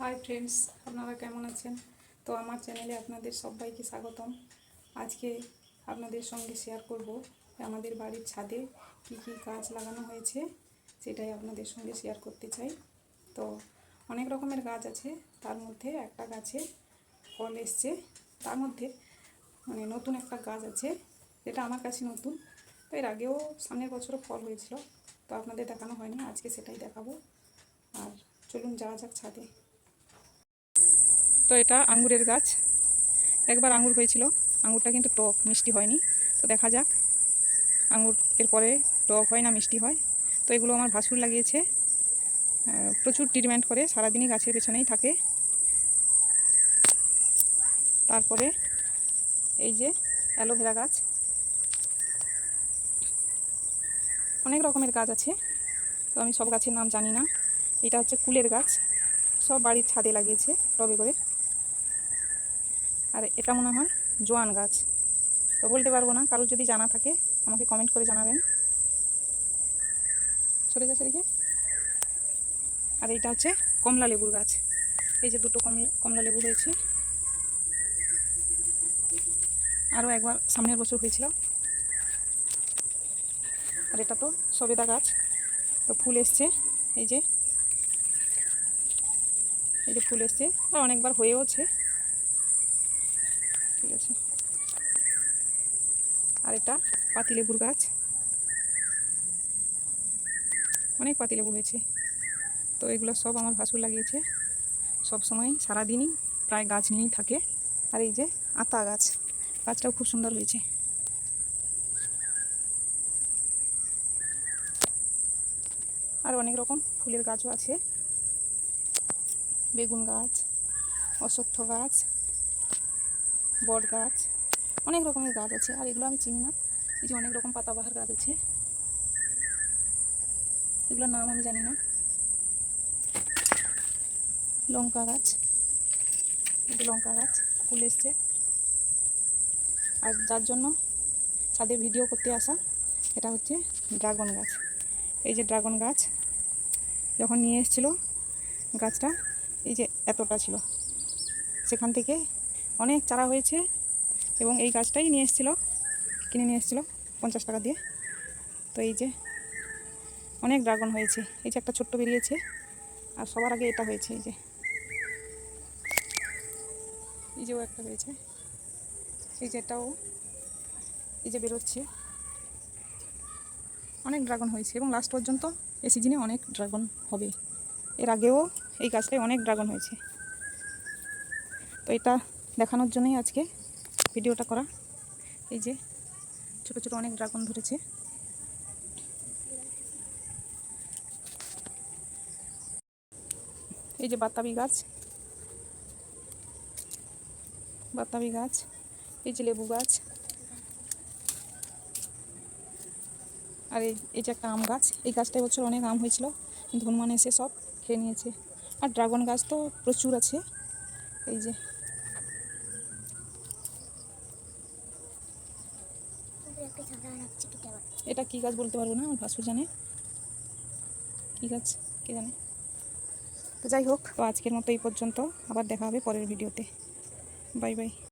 Hi friends আপনারা কেমন আছেন? তো আমার চ্যানেলে আপনাদের সবাইকে স্বাগতম। আজকে আপনাদের সঙ্গে শেয়ার করব আমাদের বাড়ির ছাদে কি কি গাছ লাগানো হয়েছে, সেটাই আপনাদের সঙ্গে শেয়ার করতে চাই। তো অনেক রকমের গাছ আছে, তার মধ্যে একটা গাছে ফল এসছে, তার মধ্যে মানে নতুন একটা গাছ আছে, যেটা আমার কাছে নতুন। তো এর আগেও সামনের বছরও ফল হয়েছিল, তো আপনাদের দেখানো হয়নি, আজকে সেটাই দেখাবো। আর চলুন যাওয়া যাক ছাদে। তো এটা আঙ্গুরের গাছ। একবার আঙ্গুর হয়েছিল। আঙ্গুরটা কিন্তু টক, মিষ্টি হয়নি। তো দেখা যাক। আঙ্গুর এরপরে টক হয় না মিষ্টি হয়। তো এগুলো আমার ভাসুর লাগিয়েছে। প্রচুর ট্রিটমেন্ট করে, সারাদিনই গাছের পেছনেই থাকে। তারপরে এই যে অ্যালোভেরা গাছ। অনেক রকমের গাছ আছে। তো আমি সব গাছের নাম জানি না। এটা হচ্ছে কুলের গাছ। সব বাড়ির ছাদে লাগিয়েছে, টবে করে। আর এটা মনে হয় জোয়ান গাছ। তো বলতে পারব না, কারোর যদি জানা থাকে, আমাকে কমেন্ট করে জানাবেন। সরে যা সেদিকে আর এইটা হচ্ছে কমলা লেবুর গাছ। এই যে দুটো কমলা কমলা লেবু হয়েছে। আরও একবার সামনের বছর হয়েছিল। আর এটা তো সবেদা গাছ। তো ফুল এসছে, এই যে। এই যে ফুল এসছে, আর অনেকবার হয়েওছে। আছে আর এটা পাতিলেবুর গাছ। অনেক পাতিলেবু হয়েছে। তো এগুলো সব আমার ভাসুর লাগিয়েছে। সব সময়, সারাদিনই প্রায় গাছ নিয়েই থাকে। আর এই যে আতা গাছ, গাছটাও খুব সুন্দর হয়েছে। আর অনেক রকম ফুলের গাছও আছে। বেগুন গাছ, অশ্বত্থ গাছ বট গাছ, অনেক রকমের গাছ আছে, আর এগুলো আমি চিনি না। এই যে অনেক রকম পাতাবাহার গাছ আছে। এগুলোর নাম আমি জানি না। লঙ্কা গাছ লঙ্কা গাছ, ফুল এসছে। আর যার জন্য ছাদে ভিডিও করতে আসা এটা হচ্ছে ড্রাগন গাছ। এই যে ড্রাগন গাছ, যখন নিয়ে এসেছিল গাছটা, এই যে এতটা ছিল। সেখান থেকে অনেক চারা হয়েছে এবং এই গাছটাই নিয়ে এসেছিল, কিনে নিয়ে এসেছিল পঞ্চাশ টাকা দিয়ে। তো এই যে অনেক ড্রাগন হয়েছে, এই যে একটা ছোট্ট বেরিয়েছে আর সবার আগে এটা হয়েছে এই যে। এই যেও একটা হয়েছে, এই যে এটাও এই যে বেরোচ্ছে। অনেক ড্রাগন হয়েছে এবং লাস্ট পর্যন্ত এই সিজনে অনেক ড্রাগন হবে। এর আগেও এই গাছটায় অনেক ড্রাগন হয়েছে। তো এটা দেখানোর জন্যই আজকে ভিডিওটা করা। এই যে ছোট ছোট অনেক ড্রাগন ধরেছে। এই যে বাতাবি গাছ। বাতাবি গাছ। এই যে লেবু গাছ। আর এই এই যে একটা আম গাছ। এই গাছটা বছর অনেক আম হয়েছিল হনুমান এসে সব খেয়ে নিয়েছে। আর ড্রাগন গাছ তো প্রচুর আছে। এই যে এটা কি গাছ বলতে পারব না? আমার ভাসুর জানে। কি গাছ? কে জানে? তো যাই হোক, তো আজকের মতো এই পর্যন্ত। আবার দেখা হবে পরের ভিডিওতে। Bye bye.